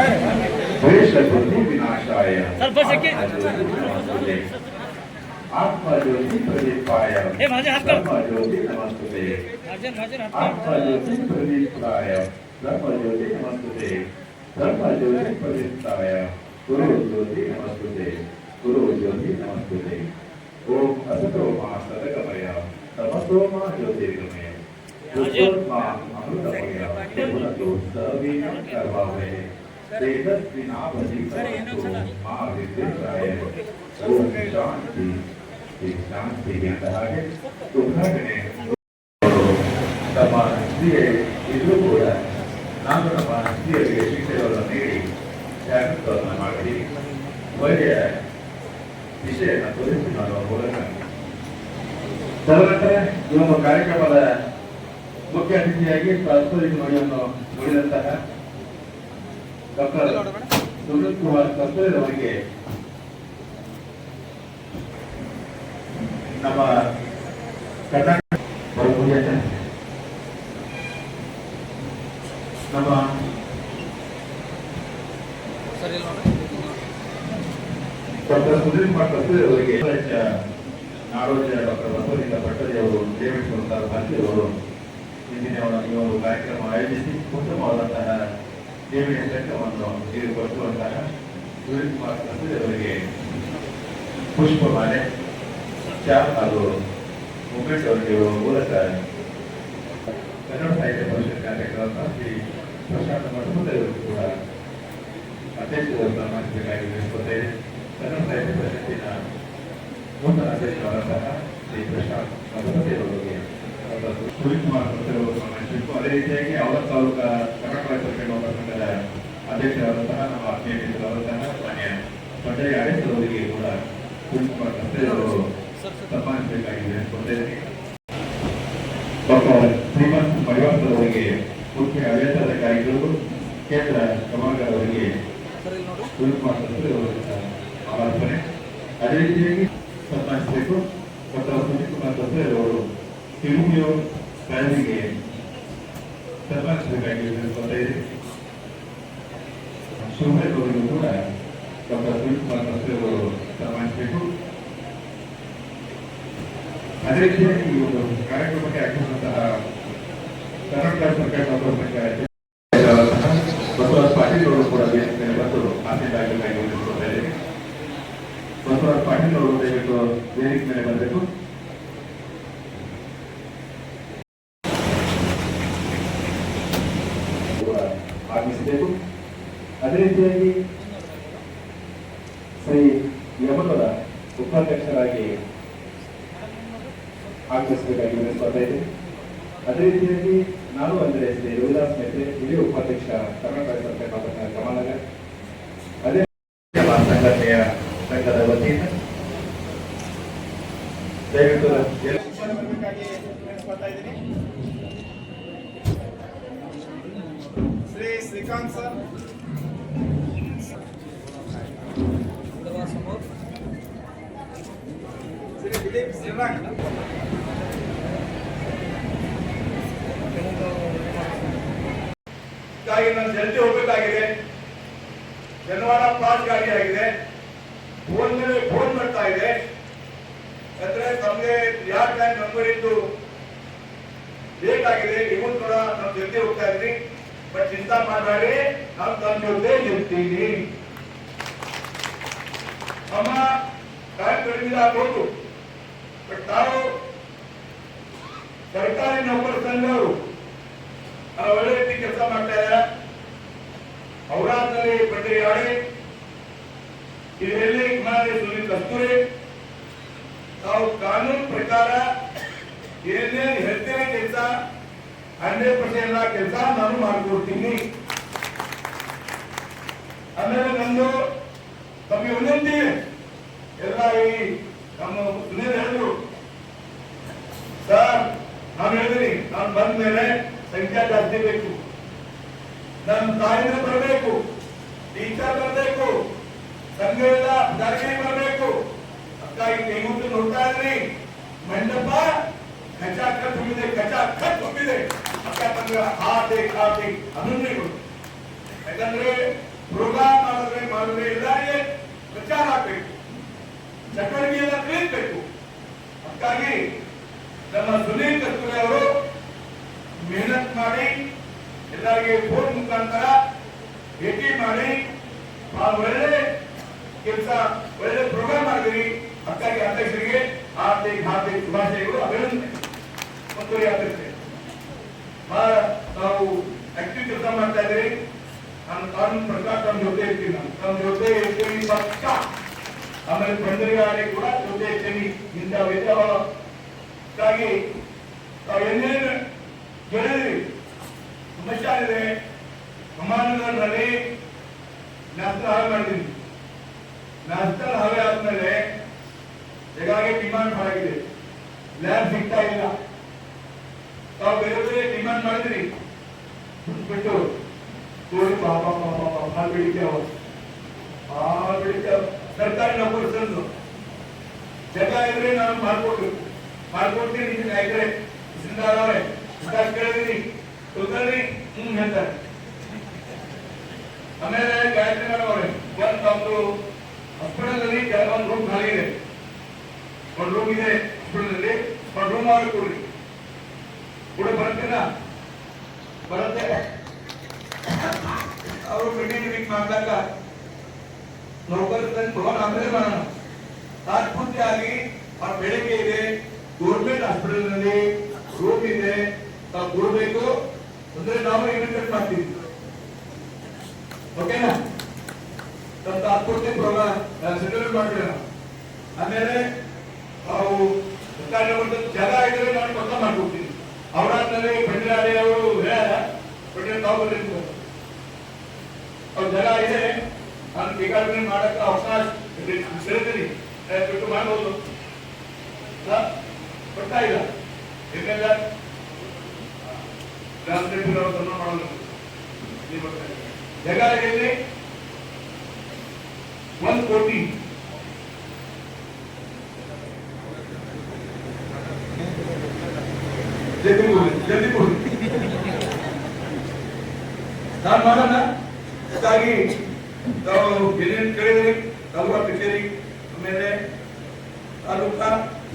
देश बुद्धि विनाशाय आत्मा ज्योति प्रदीपाय ब्रह्म ज्योति नमस्ते आत्मा ज्योति प्रदीपाय ब्रह्म ज्योति नमस्ते ब्रह्म ज्योति प्रदीपाय गुरु ज्योति नमस्ते गुरु ज्योति नमस्ते ओम असतो मा सदगमय तमसो मा ज्योतिर्गमय। अमृतमय। गुणतो सवीनं कर्वावहे ಶಾಂತಿ ಅಂತ ಹಾಗೆ ತಮ್ಮ ಸ್ತ್ರೀಯ ಇದ್ರೂ ಕೂಡ ನಾನು ನಮ್ಮ ಸ್ತ್ರೀಯರಿಗೆ ಶಿಕ್ಷೆಗಳನ್ನು ನೀಡಿ ಜಾಗೃತವನ್ನು ಮಾಡಿ ಒಳ್ಳೆಯ ವಿಷಯನ ತೋರಿಸಿ ಮಾಡುವ ಮೂಲಕ ತದನಂತರ ಒಂದು ಕಾರ್ಯಕ್ರಮದ ಮುಖ್ಯ ಅತಿಥಿಯಾಗಿ ಪ್ರಾಸ್ತಾವಿಕ ನುಡಿಯನ್ನು ನುಡಿದಂತಹ ಡಾಕ್ಟರ್ ಸುನಿಲ್ ಕುಮಾರ್ ಕಸ್ತೂರಿರವರಿಗೆ ನಮ್ಮ ಕರ್ನಾಟಕ ಪರಮಪೂಜ್ಯ ನಮ್ಮ ಡಾಕ್ಟರ್ ಸುಧೀರ್ ಕಸ್ತೂರಿ ಅವರಿಗೆ ನಾಡೋಜ ಡಾಕ್ಟರ್ ಬಸವಲಿಂಗ ಭಟ್ಟರಿ ಅವರು ನೇಮಿಸಿರುವಂತಹ ಭಾರತಿ ಅವರು ಇಂದಿನ ಈ ಒಂದು ಕಾರ್ಯಕ್ರಮ ಆಯೋಜಿಸಿ ಉತ್ತಮವಾದಂತಹ ನೇಮಿನ ಚಕ್ರವನ್ನು ನೀಡಿಕೊಡುವಂತಹ ಸುಧೀರ್ ಕುಮಾರ್ ಕಸ್ತೂರಿ ಅವರಿಗೆ ಪುಷ್ಪಮಾಲೆ ಚಾ ಹಾಗೂ ಮುಖೇಶ್ ಅವರಿಗೆ ಮೂಲಕ ಕನ್ನಡ ಸಾಹಿತ್ಯ ಪರಿಷತ್ ಕಾರ್ಯಕ್ರಮ ಪ್ರಶಾಂತ ಮಠಮುದ್ದವರು ಕೂಡ ಅಧ್ಯಕ್ಷರನ್ನು ಮಾಡಿಸಬೇಕಾಗಿ ವಿನಿಸ್ಕೊಳ್ತೇವೆ ಕನ್ನಡ ಸಾಹಿತ್ಯ ಪರಿಷತ್ತಿನ ನೂತನ ಅಧ್ಯಕ್ಷರಾದಂತಹ ಶ್ರೀ ಪ್ರಶಾಂತ್ ಮಠಮುದ್ದವರಿಗೆ ಶಿವಕುಮಾರ್ ಅವರು ಗಮನಿಸಬೇಕು ಅದೇ ರೀತಿಯಾಗಿ ಅವರ ತಾಲೂಕಾ ಕನ್ನಡ ನೌಕರ ಸಂಘದ ಅಧ್ಯಕ್ಷರಾದಂತಹ ನಮ್ಮ ಆತ್ಮೀಯ ಮಿತ್ರರಾದಂತಹ ಮಾನ್ಯ ಮಂಡಳಿ ಆಡಳಿತದವರಿಗೆ ಕೂಡ ಶಿವಕುಮಾರ್ ಅವರು ಸನ್ಮಾನಿಸಬೇಕಾಗಿ ವಿನಿಸ್ಕೊಳ್ತೇವೆ ಡಾಕ್ಟರ್ ಶ್ರೀಮಂತ್ ಮಡಿವಾಸರ್ ಅವರಿಗೆ ಮುಖ್ಯ ಆಡಳಿತಾಧಿಕಾರಿಗಳು ಕೇಂದ್ರ ಕಮಾಂಡರ್ ಅವರಿಗೆ ಆಲೋಚನೆ. ಅದೇ ರೀತಿಯಾಗಿ ಸನ್ಮಾನಿಸಬೇಕು. ಡಾಕ್ಟರ್ ಸುನೀಲ್ ಕುಮಾರ್ ಸತ್ರಿ ಅವರು ತಿರುಮಿಯೋ ಸಾಹೇಬರಿಗೆ ಸನ್ಮಾನಿಸಬೇಕಾಗಿ ಇದ್ದೀವಿ ಶಿವಮೊಗ್ಗ ಅವರಿಗೂ ಕೂಡ ಡಾಕ್ಟರ್ ಸುನೀಲ್ ಕುಮಾರ್ ಸತ್ರಿ ಅವರು ಸನ್ಮಾನಿಸಬೇಕು. ಅದೇ ರೀತಿಯಾಗಿ ಈ ಒಂದು ಕಾರ್ಯಕ್ರಮಕ್ಕೆ ಆಗಿರುವಂತಹ ಕರ್ನಾಟಕ ಸರ್ಕಾರ ಪಾಟೀಲ್ ಕೂಡ ವೇದಿಕೆ ಮೇಲೆ ಬಂದು ವಿನಂತಿಸ್ಕೊಳ್ತಾ ಇದ್ದೀನಿ ಬಸವರಾಜ ಪಾಟೀಲ್ ಅವರು ದಯವಿಟ್ಟು ವೇದಿಕೆ ಮೇಲೆ ಬರಬೇಕು ಆಗಮಿಸಬೇಕು ಅದೇ ರೀತಿಯಾಗಿ ಶ್ರೀ ಯಮನದ ಉಪಾಧ್ಯಕ್ಷರಾಗಿ ಆಗಮಿಸಬೇಕಾಗಿ ಇದ್ದೀನಿ ಅದೇ ರೀತಿಯಾಗಿ ನಾನು ಅಂದರೆ ಶ್ರೀ ರವಿದಾಸ್ ಮೇತ್ರೆ ಹಿರಿಯ ಉಪಾಧ್ಯಕ್ಷ ಕರ್ನಾಟಕ ಸರ್ಕಾರ ಕಮಲನಗರ್ ಅದೇ ಸಂಘಟನೆಯ ಸಂಘದ ವತಿಯಿಂದ. ದಯವಿಟ್ಟು ಶ್ರೀ ಶ್ರೀಕಾಂತ್ ಸರ್. ಶ್ರೀ ದಿಲೀಪ್ ಶ್ರೀರಂಗ್ ಹೀಗಾಗಿ ನಾನು ಜಲ್ದಿ ಹೋಗಬೇಕಾಗಿದೆ. ಜನವಾರ ಪಾಸ್ ಗಾಡಿ ಆಗಿದೆ. ಫೋನ್ ಮೇಲೆ ಫೋನ್ ಮಾಡ್ತಾ ಇದೆ. ಅಂದ್ರೆ ತಮಗೆ ಯಾವ ಟೈಮ್ ನಂಬರ್ ಇದ್ದು ಲೇಟ್ ಆಗಿದೆ. ಇವನ್ ಕೂಡ ನಾವು ಜಲ್ದಿ ಹೋಗ್ತಾ ಇದ್ರಿ. ಬಟ್ ಚಿಂತಾ ಮಾಡಬೇಡಿ. ನಾನು ತಮ್ಮ ಜೊತೆ ಇರ್ತೀನಿ. ಅಮ್ಮ ಟೈಮ್ ಕಡಿಮೆ ಆಗ್ಬೋದು ಬಟ್ ನಾವು ಸರ್ಕಾರಿ ನೌಕರ ಸಂಘವರು ಆ ಒಳ್ಳೆ ರೀತಿ ಕೆಲಸ ಮಾಡ್ತಾ ಇದ್ದಾರೆ. ಔರಾದ್ನಲ್ಲಿ ಬಂಡಿ ಆಡಿ, ಇದರಲ್ಲಿ ಕುಮಾರಿ ಸುನೀಲ್ ಕಸ್ತೂರಿ, ತಾವು ಕಾನೂನು ಪ್ರಕಾರ ಏನೇನು ಹೇಳ್ತೇನೆ ಕೆಲಸ ಹಂಡ್ರೆಡ್ ಪರ್ಸೆಂಟ್ ಎಲ್ಲ ಕೆಲಸ ನಾನು ಮಾಡಿಕೊಡ್ತೀನಿ. ಆಮೇಲೆ ನಂದು ತಮಗೆ ವಿನಂತಿ, ಎಲ್ಲ ಈ ನಮ್ಮ ಸುನೀಲ್ ಹೇಳಿದ್ರು, ಸರ್, ನಾನು ಹೇಳಿದ್ದೀನಿ, ನಾನು ಬಂದ ಮೇಲೆ ಸಂಖ್ಯಾ ಜಾಸ್ತಿ ಬೇಕು. ನನ್ನ ತಾಯಿನ ಬರಬೇಕು, ಟೀಚರ್ ಬರಬೇಕು ಸಂಘ ಎಲ್ಲ ಜಾರಿಗೆ ಬರಬೇಕು. ಅಕ್ಕ ಈಗ ಕೈಗುಟ್ಟು ನೋಡ್ತಾ ಇದ್ರಿ? ಮಂಡಪ ಕಟ್ ತುಂಬಿದೆ, ಕಚ ಕಟ್ ತುಂಬಿದೆ. ಅಕ್ಕ ತಂದ್ರೆ ಆಟೆ ಕಾಟೆ ಕೊಡು. ಯಾಕಂದ್ರೆ ಪ್ರೋಗ್ರಾಮ್ ಮಾಡಿದ್ರೆ ಮಾಡಿದ್ರೆ ಎಲ್ಲರಿಗೆ ಪ್ರಚಾರ ಆಗ್ಬೇಕು. ಚಟುವಟಿಕೆಯನ್ನ ಎಲ್ಲ ತಿಳಿಸ್ಬೇಕು. ಅದಕ್ಕಾಗಿ ನಮ್ಮ ಸುನೀಲ್ ಕಸ್ತೂರಿ ಅವರು ಮೆಹನತ್ ಮಾಡಿ ಎಲ್ಲರಿಗೆ ಫೋನ್ ಮುಖಾಂತರ ಭೇಟಿ ಮಾಡಿ ಬಹಳ ಒಳ್ಳೆ ಕೆಲಸ, ಒಳ್ಳೆ ಪ್ರೋಗ್ರಾಮ್ ಮಾಡಿದ್ರಿ. ಅದಕ್ಕಾಗಿ ಅಧ್ಯಕ್ಷರಿಗೆ ಹಾರ್ದಿಕ ಹಾರ್ದಿಕ ಶುಭಾಶಯಗಳು. ಅಭಿನಂದನೆ. ಮತ್ತು ಅಧ್ಯಕ್ಷರೇ ಬಹಳ ನಾವು ಆಕ್ಟಿವ್ ಕೆಲಸ ಮಾಡ್ತಾ ಇದ್ದೀರಿ. ನಾನು ಕಾನೂನು ಪ್ರಕಾರ ತಮ್ಮ ಜೊತೆ ಇರ್ತೀನಿ ನಾನು. ತಮ್ಮ ಜೊತೆ ಇರ್ತೀನಿ ಪಕ್ಕ. ಆಮೇಲೆ ಬಂದರಿಗಾರಿ ಕೂಡ ಜೊತೆ ಇರ್ತೀನಿ. ಇಂಥ ವಿಧವಾಗಿ ತಾವು ಏನೇನು ಹೇಳಿದ್ರಿ ಇದೆ ಸಮಾಜದಲ್ಲಿ ನ್ಯಾಷನಲ್ ಹಾವೆ ಮಾಡಿದ್ದೀನಿ ನ್ಯಾಷನಲ್ ಹಾವೆ ಆದ್ಮೇಲೆ ಈಗಾಗಲೇ ಡಿಮಾಂಡ್ ಮಾಡಾಗಿದೆ ಲ್ಯಾಬ್ ಸಿಗ್ತಾ ಇಲ್ಲ. ತಾವು ಬೇರೆ ಬೇರೆ ಡಿಮಾಂಡ್ ಮಾಡಿದ್ರಿ. ಬಿಟ್ಟು. ತೋರಿ ಪಾಪ ಪಾಪ ಪಾಪ, ಹಾಲು ಬೇಡಿಕೆ ಹಾಲು ಅವ. ಸರ್ಕಾರಿ ನೌಕರಿ ತಂದು ಜಾಗ ಇದ್ರೆ ನಾನು ಮಾಡ್ಕೊಡ್ಬೇಕು ಮಾಡ್ಕೊಡ್ತೀನಿ ನಿಮ್ಗೆ ಆಯ್ತಾರೆ ಸಿಂಧಾರವ್ರೆ ಇಂಥ ಕೇಳಿದ್ರಿ ಕುಲಕರ್ಣಿ ಹ್ಮ್ ಹೇಳ್ತಾರೆ. ಆಮೇಲೆ ಗಾಯತ್ರಿ ಮೇಡಮ್ ಅವ್ರೆ ಒಂದ್ ನಮ್ದು ಹಾಸ್ಪಿಟಲ್ ಅಲ್ಲಿ ಒಂದು ರೂಮ್ ಖಾಲಿ ಇದೆ. ಒಂದು ರೂಮ್ ಇದೆ ಹಾಸ್ಪಿಟಲ್ ಅಲ್ಲಿ ಒಂದು ರೂಮ್ ಅವ್ರಿಗೆ ಕೊಡ್ರಿ. ಕೂಡ ಬರ್ತೀನ ಬರುತ್ತೆ. ಅವರು ಮೀಟಿಂಗ್ ಮೀಟಿಂಗ್ ಮಾಡಿದಾಗ ನೌಕರ ತಂದು ತಗೊಂಡು ಆಮೇಲೆ ಮಾಡೋಣ. ತಾತ್ಪೂರ್ತಿಯಾಗಿ ಆ ಬೆಳಿಗ್ಗೆ ಇದೆ ಗೌರ್ಮೆಂಟ್ ಹಾಸ್ಪಿಟಲ್ನಲ್ಲಿ ರೂಮ್ ಇದೆ. ತಾವು ಕೊಡ್ಬೇಕು. ಅಂದ್ರೆ ನಾವು ಇನ್ವೆಸ್ಟ್ ಮಾಡ್ತೀವಿ. ಓಕೆನಾ ನಮ್ಮ ತಾತ್ಪೂರ್ತಿ ಪ್ರೋಗ್ರಾಮ್ ಸೆಟಲ್ ಮಾಡ್ಬಿಡೋಣ. ಆಮೇಲೆ ಅವು ಜಾಗ ಇದ್ರೆ ನಾನು ಪಕ್ಕ ಮಾಡ್ಕೊಡ್ತೀನಿ. ಅವರಾದ್ಮೇಲೆ ಬಂಡಿರಾಡಿ ಅವರು ಹೇಳ್ಯಾರ ತಾವು ಬಂದಿರ್ತೀವಿ ಅವ್ರ ಜಾಗ ಇದೆ, ನಾನು ಬೇಕಾದ್ರೆ ಮಾಡಕ್ಕೆ ಅವಕಾಶ ಸೇರ್ತೀನಿ. ಬಿಟ್ಟು ಮಾಡ್ಬೋದು. ಹ? ಕೊಡ್ತಾ ಇಲ್ಲ ಯಾಕಂದ್ರೆ ಗ್ರಾಮದಲ್ಲಿ ನಾವು ಧರ್ಮ ಮಾಡೋದು ನೀವು ಬರ್ತಾ ಇದ್ದೀರಿ. ಜಾಗ ಎಲ್ಲಿ ಒಂದು ಕೋಟಿ ಜಲ್ದಿ ಕೊಡಿ ಜಲ್ದಿ ಕೊಡಿ ನಾನು ಮಾಡೋಣ ಹಾಗಾಗಿ ತಾವು ಏನೇನು ಕೇಳಿದ್ರಿ ತಾಲೂಕಾ ಕಚೇರಿ ಆಮೇಲೆ ತಾಲೂಕಾ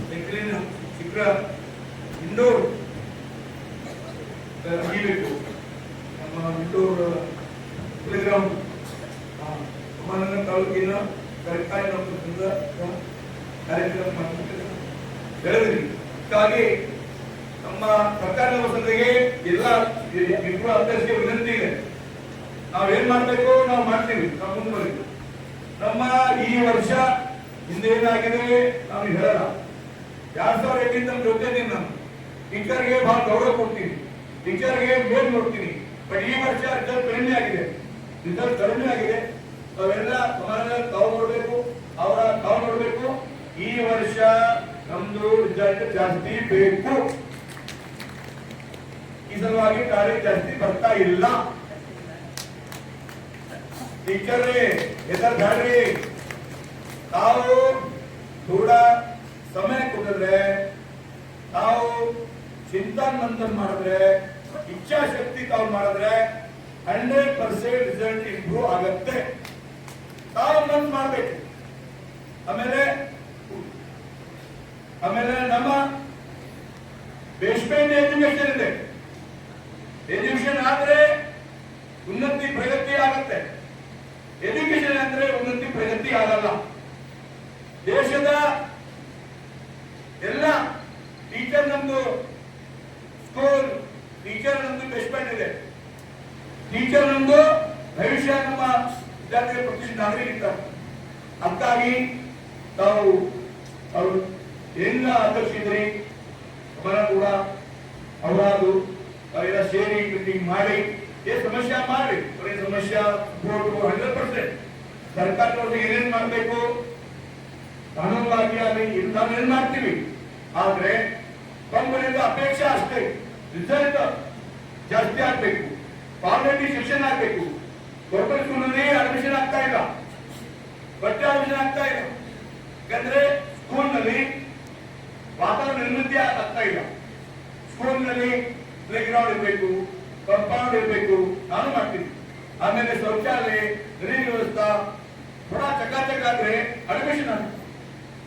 ಬೆಂಗಳೂರಿನ ಚಿಕ್ಕ ಇಂಡೋರ್ ಮುಗಿಬೇಕು ನಮ್ಮ ಇಂಡೋರ್ ಪ್ಲೇಗ್ರೌಂಡ್ ಸಮಾನ ತಾಲೂಕಿನ ಸರ್ಕಾರಿ ನೌಕರರಿಂದ ಕಾರ್ಯಕ್ರಮ ಹೇಳಿದ್ರಿ ಹಾಗಾಗಿ ನಮ್ಮ ಸರ್ಕಾರದ ವಸಂತಿಗೆ ಎಲ್ಲ ಇಬ್ಬರು ಅಧ್ಯಕ್ಷರಿಗೆ ವಿನಂತಿ ಇದೆ. ನಾವ್ ಏನ್ ಮಾಡ್ಬೇಕು? ನಾವು ಮಾಡ್ತೀವಿ. ನಾವು ಮುಂದುವರಿದು ನಮ್ಮ ಈ ವರ್ಷ ಹಿಂದೇನಾಗಿದೆ? ನಾವು ಹೇಳಲ್ಲ. ಎರಡ್ ಸಾವಿರ ಎಂಟಿಂದ ನಮ್ಮ ಜೊತೆ ನಾನು ಟೀಚರ್ಗೆ ಬಹಳ ಗೌರವ ಕೊಡ್ತೀನಿ. ಟೀಚರ್ಗೆ ಮೇಲ್ ನೋಡ್ತೀನಿ. ಬಟ್ ಈ ವರ್ಷ ರಿಸಲ್ಟ್ ಕಡಿಮೆ ಆಗಿದೆ. ರಿಸಲ್ಟ್ ಕಡಿಮೆ ಆಗಿದೆ. ಅವೆಲ್ಲ ಸಮಾಜ ತಾವು ನೋಡ್ಬೇಕು. ಅವರ ತಾವು ನೋಡ್ಬೇಕು. ಈ ವರ್ಷ ನಮ್ದು ರಿಸಲ್ಟ್ ಜಾಸ್ತಿ ಬೇಕು. ಈ ಸಲುವಾಗಿ ಕಾರ್ಯ ಜಾಸ್ತಿ ಬರ್ತಾ ಇಲ್ಲ. ಟೀಚರ್ ಹೆಸರು ಬ್ಯಾಡ್ರಿ ತಾವು ಕೂಡ ಸಮಯ ಕೊಟ್ಟಿದ್ರೆ, ತಾವು ಚಿಂತನ್ ಮಂಥನ್ ಮಾಡಿದ್ರೆ, ಇಚ್ಛಾಶಕ್ತಿ ತಾವು ಮಾಡಿದ್ರೆ ಹಂಡ್ರೆಡ್ ಪರ್ಸೆಂಟ್ ರಿಸಲ್ಟ್ ಇಂಪ್ರೂವ್ ಆಗತ್ತೆ. ತಾವು ಮನ್ಸು ಮಾಡಬೇಕು. ಆಮೇಲೆ ಆಮೇಲೆ ನಮ್ಮ ಬೇಸ್ಮೆಂಟ್ ಎಜುಕೇಶನ್ ಇದೆ. ಎಜುಕೇಶನ್ ಆದ್ರೆ ಉನ್ನತಿ ಪ್ರಗತಿ ಆಗುತ್ತೆ. ಎಜುಕೇಶನ್ ಅಂದ್ರೆ ಉನ್ನತಿ ಪ್ರಗತಿ ಆಗಲ್ಲ ದೇಶದ ಎಲ್ಲ ಟೀಚರ್ ನಮ್ದು ಸ್ಕೂಲ್ ಟೀಚರ್ ನಮ್ದು ಬೇಸ್ಮೆಂಟ್ ಇದೆ ಟೀಚರ್ ನಮ್ದು ಭವಿಷ್ಯ ನಮ್ಮ ವಿದ್ಯಾರ್ಥಿಗಳ ಪ್ರತಿಷ್ಠಿತ ನಾಗರಿಕ ಇರ್ತಾರೆ ಅದಕ್ಕಾಗಿ ತಾವು ಅವರು ಎಲ್ಲ ಅಧ್ಯಕ್ಷಿದ್ರಿ ಅವರ ಕೂಡ ಅವರಾದು ಅವರೆಲ್ಲ ಸೇರಿ ಮೀಟಿಂಗ್ ಮಾಡಿ ಏ ಸಮಸ್ಯೆ ಮಾಡಿ ಬರೀ ಸಮಸ್ಯೆ ಸಪೋರ್ಟ್ ಹಂಡ್ರೆಡ್ ಪರ್ಸೆಂಟ್ ಸರ್ಕಾರದವ್ರಿಗೆ ಏನೇನ್ ಮಾಡ್ಬೇಕು ಕಾನೂನುವಾಗಿ ಆಗಲಿ ನಾವು ಏನ್ ಮಾಡ್ತೀವಿ ಆದ್ರೆ ಕಂಪನಿಯಿಂದ ಅಪೇಕ್ಷೆ ಅಷ್ಟೇ ರಿಸಲ್ಟ್ ಜಾಸ್ತಿ ಆಗ್ಬೇಕು. ಕ್ವಾಲಿಟಿ ಶಿಕ್ಷಣ ಆಗ್ಬೇಕು. ಗೌರ್ಮೆಂಟ್ ಸ್ಕೂಲಲ್ಲಿ ಅಡ್ಮಿಷನ್ ಆಗ್ತಾ ಇಲ್ಲ. ಬಟ್ಟೆ ಅಡ್ಮಿಷನ್ ಆಗ್ತಾ ಇಲ್ಲ. ಯಾಕಂದ್ರೆ ಸ್ಕೂಲ್ನಲ್ಲಿ ವಾತಾವರಣ ನಿರ್ಮಿತಿ ಆಗ್ತಾ ಇಲ್ಲ. ಸ್ಕೂಲ್ನಲ್ಲಿ ಪ್ಲೇ ಗ್ರೌಂಡ್ ಇರಬೇಕು ಕಂಪೌಂಡ್ ಇರಬೇಕು. ನಾನು ಮಾಡ್ತೀನಿ. ಆಮೇಲೆ ಶೌಚಾಲಯ ಆದ್ರೆ ಅಡ್ಮಿಷನ್ ಆಗುತ್ತೆ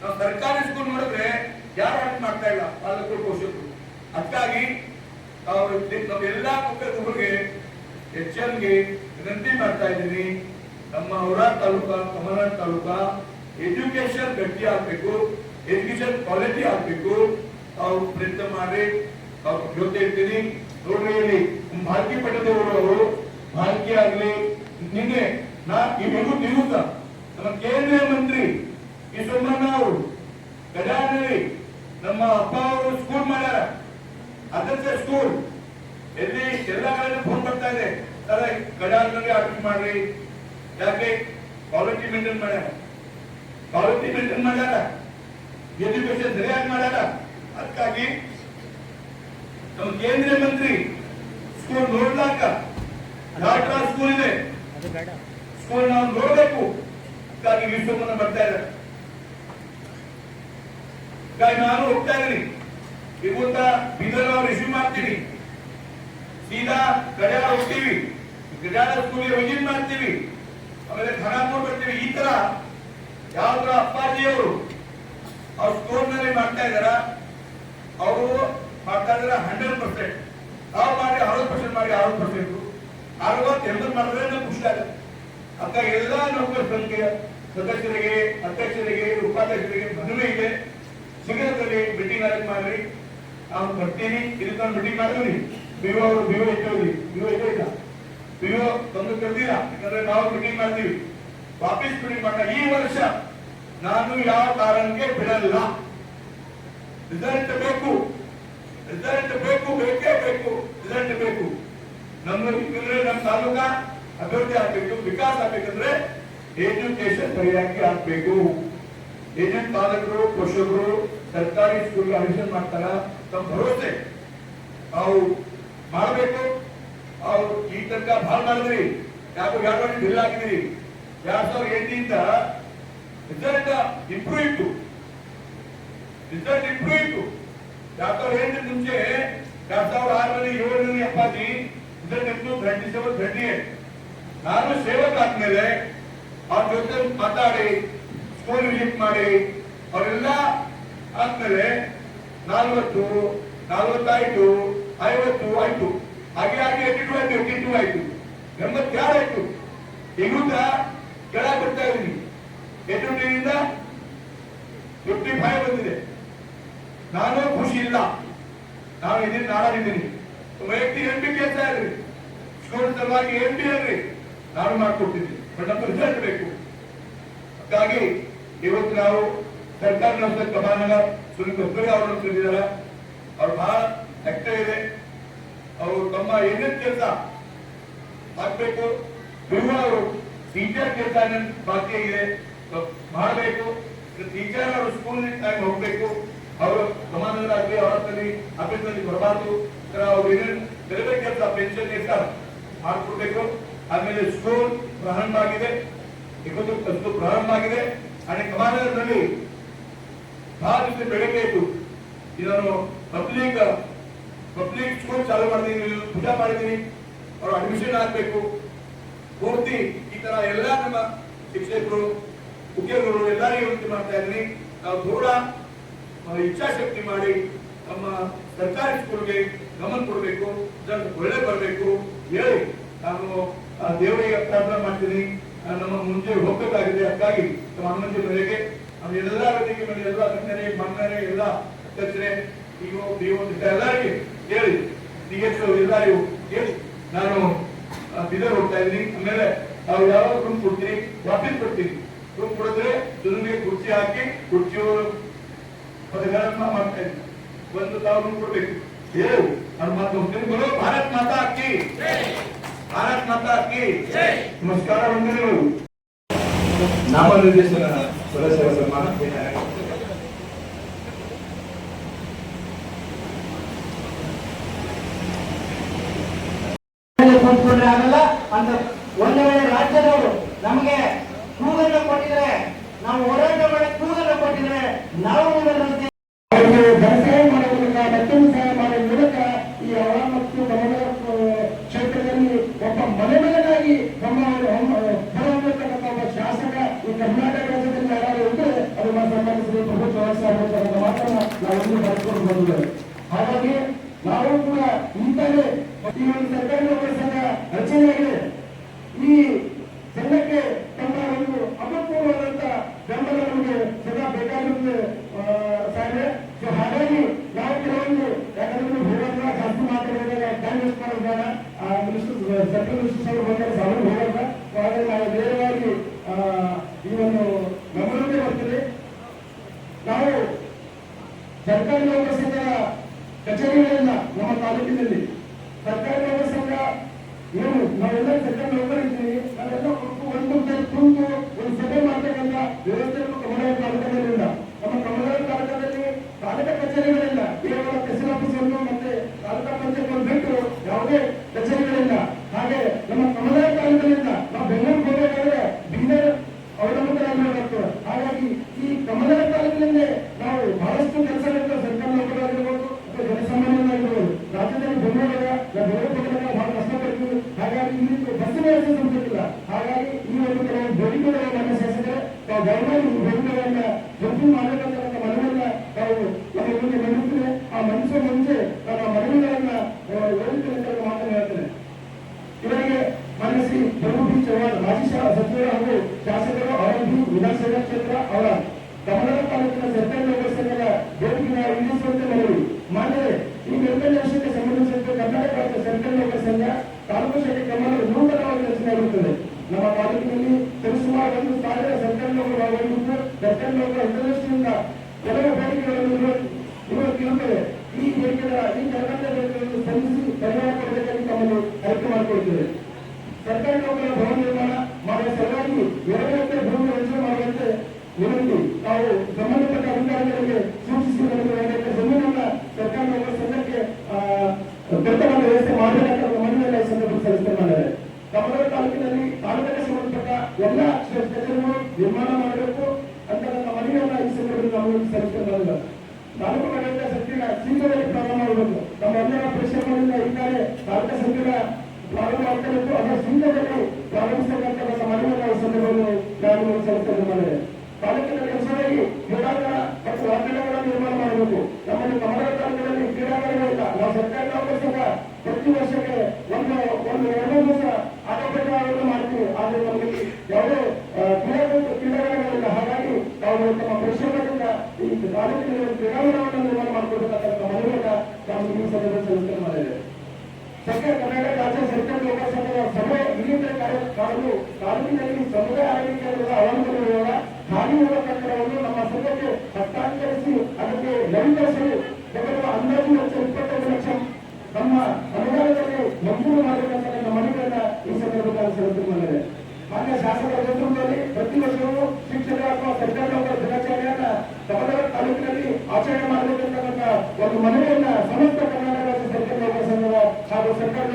ನಾವು ಸರ್ಕಾರಿ ಸ್ಕೂಲ್ ನೋಡಿದ್ರೆ ಯಾರು ಮಾಡ್ತಾ ಇಲ್ಲ? ಪಾಲಕರು, ಪೋಷಕರು. ಅದಕ್ಕಾಗಿ ನಾವು ಎಲ್ಲಾ ಎಚ್ಗೆ ವಿನಂತಿ ಮಾಡ್ತಾ ಇದ್ದೀನಿ. ನಮ್ಮ ಔರಾದ್ ತಾಲೂಕಾ, ಕಮಲ್ನಾಡ್ ತಾಲೂಕಾ ಎಜುಕೇಶನ್ ಗಟ್ಟಿ ಆಗ್ಬೇಕು ಎಜುಕೇಶನ್ ಕ್ವಾಲಿಟಿ ಆಗ್ಬೇಕು. ಅವ್ರು ಪ್ರಯತ್ನ ಮಾಡಿ ಅವ್ರ ಜೊತೆ ಇರ್ತೀನಿ. ನೋಡ್ರಿ ಇಲ್ಲಿ, ಭಾರತಿ ಪಟ್ಟದವರು ಅವರು ಭಾರತಿ ಆಗ್ಲಿ, ನಿನ್ನೆ ನಾ ಇವರು ನಿರುತ್ತ ನಮ್ಮ ಕೇಂದ್ರ ಮಂತ್ರಿ ಈ ಅವರು ಗಜಾನಲ್ಲಿ ನಮ್ಮ ಅಪ್ಪ ಅವರು ಸ್ಕೂಲ್ ಮಾಡ್ಯಾರ. ಅದಕ್ಕೆ ಸ್ಕೂಲ್ ಎಲ್ಲಿ ಎಲ್ಲ ಕಡೆ ಫೋನ್ ಬರ್ತಾ ಇದೆ. ಸರ್ ಗಡಾಲ್ನಲ್ಲಿ ಅಡ್ಮಿಟ್ ಮಾಡ್ರಿ. ಯಾಕೆ? ಕ್ವಾಲಿಟಿ ಮೇಂಟೈನ್ ಮಾಡ್ಯಾರ. ಕ್ವಾಲಿಟಿ ಮೇಂಟೈನ್ ಮಾಡ್ಯಾರ? ಎಜುಕೇಶನ್ ಸರಿಯಾಗಿ ಮಾಡ್ಯಾರ? ಅದಕ್ಕಾಗಿ ನಮ್ಮ ಕೇಂದ್ರ ಮಂತ್ರಿ ಸ್ಕೂಲ್ ನೋಡ್ಲಾಕ ಡಾಕ್ಟರ್ ಸ್ಕೂಲ್ ಇದೆ. ಸ್ಕೂಲ್ ನಾವು ನೋಡ್ಬೇಕು. ಅದಕ್ಕಾಗಿ ವಿಶ್ವಮನ ಬರ್ತಾ ಇದ್ದಾರೆ. ನಾನು ಹೋಗ್ತಾ ಇದ್ದೀನಿ ಇವತ್ತ ಬೀದರ್ ನಾವು ರಿಸೀವ್ ಮಾಡ್ತೀವಿ ಸೀದಾ ಗಡಿಯಾಳ ಹೋಗ್ತೀವಿ. ಗಡಿಯಾಳ ಸ್ಕೂಲಿಗೆ ವಿಸಿಟ್ ಮಾಡ್ತೀವಿ. ಆಮೇಲೆ ಖಾನಾಪುರ ಬರ್ತೀವಿ. ಈ ತರ ಯಾವ್ದ್ರ ಅಪ್ಪಾಜಿಯವರು ಅವ್ರ ಸ್ಟೋರ್ನಲ್ಲಿ ಮಾಡ್ತಾ ಇದಾರ ಅವರು ಮಾಡ್ತಾ ಇದಾರೆ ಹಂಡ್ರೆಡ್ ಪರ್ಸೆಂಟ್ ನಾವು ಮಾಡಿ ಅರವತ್ತು ಪರ್ಸೆಂಟ್ ಮಾಡಿ ಅರವತ್ತು ಪರ್ಸೆಂಟ್ ಅರವತ್ತು ಎಂಬತ್ತು ಮಾಡಿದ್ರೆ ನಮ್ಗೆ ಖುಷಿ ಆಗುತ್ತೆ. ಅಕ್ಕ ಎಲ್ಲ ನೌಕರ ಸಂಖ್ಯೆ ಸದಸ್ಯರಿಗೆ, ಅಧ್ಯಕ್ಷರಿಗೆ, ಉಪಾಧ್ಯಕ್ಷರಿಗೆ ಮದುವೆ ಇದೆ. ಶೀಘ್ರದಲ್ಲಿ ಮೀಟಿಂಗ್ ಅರೇಂಜ್ ಮಾಡ್ರಿ ನಾವು ಬರ್ತೀನಿ ಇದನ್ನ ಮೀಟಿಂಗ್ ಮಾಡ್ತೀವಿ ನೀವು ಅವರು ಬಿಒ ಇಟ್ಟವ್ರಿ ಬಿಒ ಇದೆ ಇಲ್ಲ? ಬಿಒ ತಂದು ಕರೆದಿಲ್ಲ ಯಾಕಂದ್ರೆ ನಾವು ಮೀಟಿಂಗ್ ಮಾಡ್ತೀವಿ. ವಾಪಸ್ ಮೀಟಿಂಗ್ ಮಾಡ ಈ ವರ್ಷ ನಾನು ಯಾವ ಕಾರಣಕ್ಕೆ ಬಿಡಲ್ಲ? ರಿಸಲ್ಟ್ ಬೇಕು. ರಿಸಲ್ಟ್ ಬೇಕು, ಬೇಕೇ ಬೇಕು. ರಿಸಲ್ಟ್ ಬೇಕು. ನಮ್ಮ ನಮ್ಮ ತಾಲೂಕ ಅಭಿವೃದ್ಧಿ ಆಗ್ಬೇಕು, ವಿಕಾಸ ಆಗ್ಬೇಕಂದ್ರೆ ಎಜುಕೇಶನ್ ಸರಿಯಾಗಿ ಆಗ್ಬೇಕು. ಏಜೆಂಟ್ ಪಾಲಕರು, ಪೋಷಕರು ಸರ್ಕಾರಿ ಸ್ಕೂಲ್ ಅಡ್ಮಿಷನ್ ಮಾಡ್ತಾರ, ತಮ್ಮ ಭರವಸೆ. ಅವು ಮಾಡಬೇಕು ಅವ್ರು ಈ ತನಕ ಭಾಳ ಮಾಡಿದ್ರಿ. ಯಾಕೋ ಎರಡು ವರ್ಷ ಬಿಲ್ ಹಾಕಿದಿರಿ ಎರಡ್ ಸಾವಿರದ ಎಂಟಿಂದ ರಿಸಲ್ಟ್ ಇಂಪ್ರೂವ್ ಇತ್ತು. ರಿಸಲ್ಟ್ ಇಂಪ್ರೂವ್ ಇತ್ತು. ಎರಡ್ ಸಾವಿರದ ಎಂಟು ಮುಂಚೆ, ಎರಡ್ ಸಾವಿರದ ಆರರಲ್ಲಿ, ಏಳರಲ್ಲಿ ಅಪ್ಪಾಜಿ ರಿಸಲ್ಟ್ ಇತ್ತು ಥರ್ಟಿ ಸೆವೆನ್ ಥರ್ಟಿ ಏಟ್ ನಾನು ಸೇವಕ ಆದ್ಮೇಲೆ ಅವ್ರ ಜೊತೆ ಮಾತಾಡಿ ಸ್ಕೂಲ್ ವಿಸಿಟ್ ಮಾಡಿ, ಅವರೆಲ್ಲ ಆದ್ಮೇಲೆ ನಾಲ್ವತ್ತು, ನಲ್ವತ್ತಾಯ್ತು, ಐವತ್ತು ಆಯ್ತು. ಹಾಗೆ ಹಾಗೆ ಎಟ್ಟಿ ಟು ಆಯ್ತು ಏಟಿ ಟು ಆಯ್ತು. ಎಂಬತ್ತೆರಡು ಆಯ್ತು. ಕೆಳಗೆ ಬರ್ತಾ ಇದ್ದೀನಿ. ಏಟಿ ಟೂಯಿಂದ ಫಿಫ್ಟಿ ಫೈವ್ ಬಂದಿದೆ. ನಾನು ಖುಷಿ ಇಲ್ಲ. ನಾನು ಇದೀನಿ ನಾಡಿದ್ದೀನಿ ವೈಯಕ್ತಿಕ ಎಂ ಪಿ ಕೆಲಸ ಇದ್ರಿ ಸ್ಕೂಲ್ ಸಲುವಾಗಿ ಎಂ ಪಿ ಅಲ್ರಿ ನಾನು ಮಾಡ್ಕೊಟ್ಟಿದ್ದೀನಿ ಬಟ್ ನಮ್ಮ ರಿಸಲ್ಟ್ ಬೇಕು ಹಾಗಾಗಿ ಇವತ್ತು ನಾವು ಸರ್ಕಾರ ನೌಕರ ಕಮಾನಗ ಸುನಿಲ್ ಗಡ್ಕರಿ ಅವರು ಕರೆದಿದ್ದಾರೆ ಅವ್ರು ಬಹಳ ಆಕ್ಟಿವ್ ಇದೆ. ಅವರು ತಮ್ಮ ಏನೇನ್ ಕೆಲಸ ಆಗ್ಬೇಕು ಬಿಡುವ ಅವರು ಟೀಚರ್ ಕೆಲಸ ಬಾಕಿ ಇದೆ ಮಾಡಬೇಕು. ಟೀಚರ್ ಅವರು ಸ್ಕೂಲ್ ಟೈಮ್ ಹೋಗ್ಬೇಕು. ಅವರು ಗಮನದಲ್ಲಿ ಅವರಲ್ಲಿ ಆಫೀಸ್ನಲ್ಲಿ ಬರಬಾರ್ದು. ಈ ತರ ಅವ್ರು ಏನೇನು ಬೇರೆ ಕೆಲಸ ಪೆನ್ಷನ್ ಕೆಲಸ ಮಾಡ್ಕೊಡ್ಬೇಕು. ಆಮೇಲೆ ಸ್ಕೂಲ್ ಪ್ರಾರಂಭ ಆಗಿದೆ. ಇವತ್ತು ಪ್ರಾರಂಭ ಆಗಿದೆ. आणि ಕಮಾನದಲ್ಲಿ ಬಹಳ ದಿವಸ ಬೆಳಗ್ಗೆ ಇತ್ತು ಇದನ್ನು ಪಬ್ಲಿಕ್ ಪಬ್ಲಿಕ್ ಸ್ಕೂಲ್ ಚಾಲು ಮಾಡಿದೀನಿ ಪೂಜಾ ಮಾಡಿದೀನಿ ಅವರು ಅಡ್ಮಿಷನ್ ಆಗಬೇಕು. ಪೂರ್ತಿ ಈ ತರ ಎಲ್ಲ ನಮ್ಮ ಶಿಕ್ಷಕರು ಮುಖ್ಯಗಳು ಎಲ್ಲರಿಗೂ ವಿನಂತಿ ಮಾಡ್ತಾ ಇದ್ದೀನಿ. ನಾವು ದೂರ ಇಚ್ಛಾಶಕ್ತಿ ಮಾಡಿ ನಮ್ಮ ಸರ್ಕಾರಿ ಸ್ಕೂಲ್ಗೆ ಗಮನ ಕೊಡಬೇಕು ಜನ ಒಳ್ಳೆ ಬರಬೇಕು. ಹೇಳಿ, ನಾನು ದೇವರಿಗೆ ಪ್ರಾರ್ಥನೆ ಮಾಡ್ತೀನಿ. ನಮ್ಮ ಮುಂಚೆ ಹೋಗ್ಬೇಕಾಗಿದೆ. ಅದಕ್ಕಾಗಿ ನಮ್ಮ ಅನುಮತಿ ಮೇರೆಗೆ ನಮ್ಮ ಎಲ್ಲ ವೇದಿಕೆ ಮೇಲೆ ಎಲ್ಲ ಅಧ್ಯಕ್ಷರೇ ಮನ್ನರೇ ಎಲ್ಲ ಅಧ್ಯಕ್ಷರೇ ನೀವು ನೀವು ಎಲ್ಲರಿಗೆ ಹೇಳಿ. ಡಿ ಎಸ್ ಎಲ್ಲರಿಗೂ ಹೇಳಿ. ನಾನು ಬೀದರ್ ಹೋಗ್ತಾ ಇದ್ದೀನಿ. ಆಮೇಲೆ ನಾವು ಯಾವಾಗ ರೂಮ್ ಕೊಡ್ತೀನಿ ವಾಪಸ್ ಕೊಡ್ತೀನಿ. ರೂಮ್ ಕೊಡಿದ್ರೆ ಕುರ್ಚಿ ಹಾಕಿ ಕುರ್ಚಿಯವರು ಪದಗಳನ್ನು ಮಾಡ್ತಾ ಇದ್ದೀನಿ. ಒಂದು ತಾವು ರೂಮ್ ಕೊಡ್ಬೇಕು. ಹೇಳು. ನಾನು ಮಾತು ಹೋಗ್ತೀನಿ ಬರೋ. ಭಾರತ್ ಮಾತಾ ಅಕ್ಕಿ ಭಾರತ್ ಮಾತಾ ಅಕ್ಕಿ ನಮಸ್ಕಾರ ವಂದನೆಗಳು ನಾಮನಿರ್ದೇಶನ ಸದಸ್ಯರ ಸನ್ಮಾನ ಬರೆದುಕೊಂಡು ಬಂದಿದ್ದಾರೆ. ಹಾಗಾಗಿ ನಾವು ಕೂಡ ಇಂಥದೇ ಪ್ರತಿಯೊಂದು ಸರ್ಕಾರ ಇಲ್ಲ ನಮ್ಮ ತಾಲೂಕಿನಲ್ಲಿ ಸರ್ಕಾರಿ ನೌಕರ ಸಂಘ ಏನು, ನಾವೆಲ್ಲ ಸೆಕೆಂಡ್ ಮೆಂಬರ್ ಇದ್ದೀವಿ. ನಾವೆಲ್ಲ ಒಂದು ಕುಂತು ಒಂದು ಸಭೆ ಮಾಡ್ತಕ್ಕಂಥ ನಮ್ಮ ಕಮಲಾಯ ತಾಲೂಕಿನಲ್ಲಿಲ್ಲ. ನಮ್ಮ ಕಮಲಾಯ ತಾಲೂಕಿನಲ್ಲಿ ತಾಲೂಕ ಕಚೇರಿಗಳಿಲ್ಲ. ಕೇವಲ ತಹಸೀಲ್ ಆಫೀಸ್ ಆಫೀಸನ್ನು ಮತ್ತೆ ತಾಲೂಕಾ ಪಂಚಾಯತ್ ಬಿಟ್ಟು ಯಾವುದೇ ಈ ಒಂದು ಕೆಲವು ಬೆಳಿಗ್ಗೆಗಳನ್ನು ನಡೆಸಿದರೆ ದಯಮಾಡಿ ಬೆಳಿಗ್ಗೆಗಳನ್ನ ದುಡ್ಡು ಮಾಡಬೇಕಂತ ಬಗ್ಗೆ ಈ ದೇಶದ ಈ ಕರ್ನಾಟಕದಲ್ಲಿ ಸ್ಪಂದಿಸಿ ಪರಿಹಾರ ಕೊಡಬೇಕಂತ ತಮ್ಮನ್ನು ಅರಿಕೆ ಮಾಡಿಕೊಳ್ತಿದೆ ಸರ್ಕಾರಿ ನೌಕರರ ಭವನ ಅದರ ಸಿಂಧದಲ್ಲಿ ಪ್ರಾರಂಭಿಸತಕ್ಕಂಥ ಮನವಿಯ ಸಂದರ್ಭವನ್ನು ನಾನು ಸಲ್ಲಿಸಲು ಮಾಡಿದೆ. ತಾಲೂಕಿನಲ್ಲಿ ಹೊಸದಾಗಿ ಕ್ರೀಡಾಂಗಣ ಮತ್ತು ನಿರ್ಮಾಣ ಮಾಡಬೇಕು. ನಮ್ಮಲ್ಲಿ ಕಮಲ ತಾಲೂಕಿನಲ್ಲಿ ಕ್ರೀಡಾಂಗಣಗಳಿಲ್ಲ. ನಾವು ಸರ್ಕಾರ ಪ್ರತಿ ವರ್ಷ ಕರ್ನಾಟಕ ಸಂಘದ ಸರ್ವ ಇನ್ನಿತರ ಕಾರ್ಯಕರ್ತರು ಸಮುದಾಯ ಆಯೋಗದ ಅವಲಂಬನೆಗಳ ಮಾನವೀಯ ನಮ್ಮ ಸಂಘಕ್ಕೆ ಹಸ್ತಾಂತರಿಸಿ ಅದಕ್ಕೆ ನವೀಕರಿಸಲು ಬೇಕಾದ ಅಂದಾಜು ಲಕ್ಷ ಇಪ್ಪತ್ತೈದು ಲಕ್ಷ ನಮ್ಮ ಅನುದಾನದಲ್ಲಿ ಮಂಜೂರು ಮಾಡಬೇಕಂತ ನನ್ನ ಈ ಸಂದರ್ಭದಲ್ಲಿ ಸಲ್ಲಿಸಿದ ಮಾನ್ಯ ಶಾಸಕರ ನೇತೃತ್ವದಲ್ಲಿ ಪ್ರತಿ ವರ್ಷವೂ ಶಿಕ್ಷಕರ ಅಥವಾ ಸರ್ಕಾರದ ದಿನಾಚರಣೆಯನ್ನ ತಮದಾರ ತಾಲೂಕಿನಲ್ಲಿ ಆಚರಣೆ ಮಾಡಬೇಕಂತ ಒಂದು ಮನವಿಯನ್ನ ಸಮಸ್ತ ಕರ್ನಾಟಕ ಸರ್ಕಾರ ಸಂಘದ ಹಾಗೂ ಸರ್ಕಾರ